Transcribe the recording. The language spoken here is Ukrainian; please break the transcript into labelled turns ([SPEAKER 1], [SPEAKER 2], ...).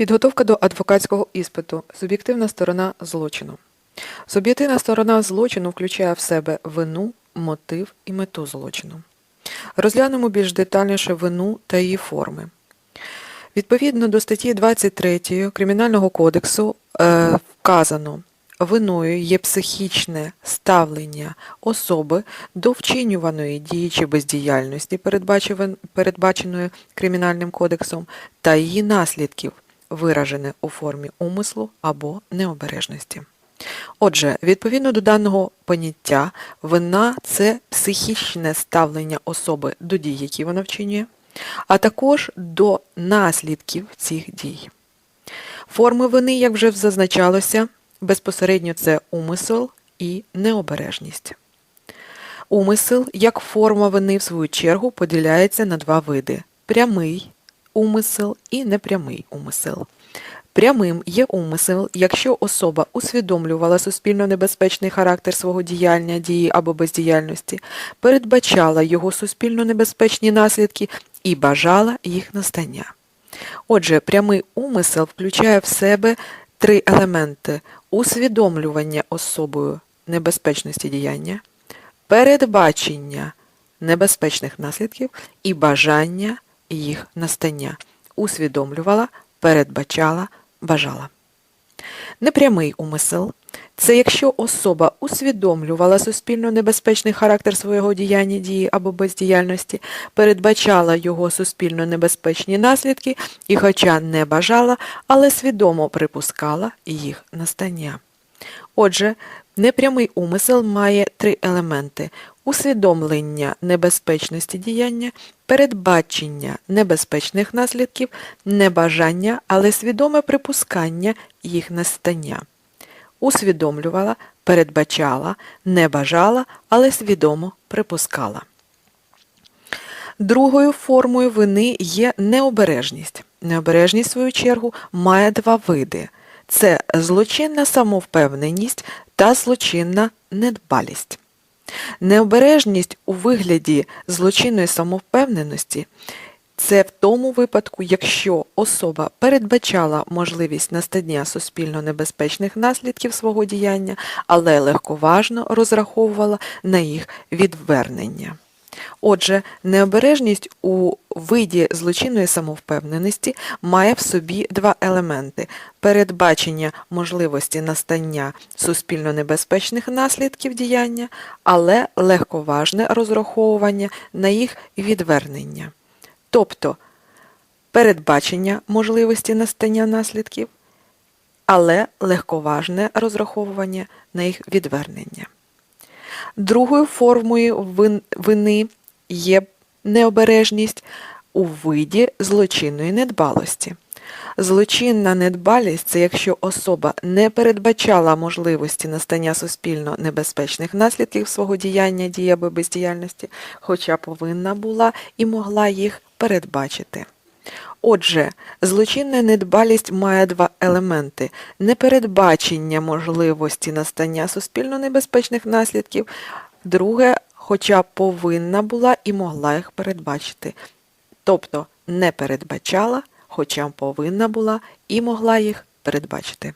[SPEAKER 1] Підготовка до адвокатського іспиту. Суб'єктивна сторона злочину. Суб'єктивна сторона злочину включає в себе вину, мотив і мету злочину. Розглянемо більш детальніше вину та її форми. Відповідно до статті 23 Кримінального кодексу е, вказано, виною є психічне ставлення особи до вчинюваної дії чи бездіяльності, передбаченої Кримінальним кодексом, та її наслідків, виражене у формі умислу або необережності. Отже, відповідно до даного поняття, вина це психічне ставлення особи до дій, які вона вчинює, а також до наслідків цих дій. Форми вини, як вже зазначалося, безпосередньо це умисел і необережність. Умисел, як форма вини, в свою чергу, поділяється на два види: прямий умисел і непрямий умисел. Прямим є умисел, якщо особа усвідомлювала суспільно небезпечний характер свого діяння, дії або бездіяльності, передбачала його суспільно небезпечні наслідки і бажала їх настання. Отже, прямий умисел включає в себе три елементи усвідомлювання особою небезпечності діяння, передбачення небезпечних наслідків і бажання їх настання. Усвідомлювала, передбачала, бажала. Непрямий умисел це якщо особа усвідомлювала суспільно небезпечний характер свого діяння, дії або бездіяльності, передбачала його суспільно небезпечні наслідки і, хоча не бажала, але свідомо припускала їх настання. Отже, непрямий умисел має три елементи: усвідомлення небезпечності діяння, передбачення небезпечних наслідків, небажання, але свідоме припускання їх настання. Усвідомлювала, передбачала, не бажала, але свідомо припускала. Другою формою вини є необережність. Необережність, в свою чергу, має два види: це злочинна самовпевненість та злочинна недбалість. Необережність у вигляді злочинної самовпевненості це в тому випадку, якщо особа передбачала можливість настання суспільно небезпечних наслідків свого діяння, але легковажно розраховувала на їх відвернення. Отже, необережність у виді злочинної самовпевненості має в собі два елементи: передбачення можливості настання суспільно небезпечних наслідків діяння, але легковажне розраховування на їх відвернення. Тобто передбачення можливості настання наслідків, але легковажне розраховування на їх відвернення. Другою формою вини є необережність у виді злочинної недбалості. Злочинна недбалість це якщо особа не передбачала можливості настання суспільно небезпечних наслідків свого діяння, дії або бездіяльності, хоча повинна була і могла їх передбачити. Отже, злочинна недбалість має два елементи: непередбачення можливості настання суспільно небезпечних наслідків, друге, хоча повинна була і могла їх передбачити. Тобто не передбачала, хоча повинна була і могла їх передбачити.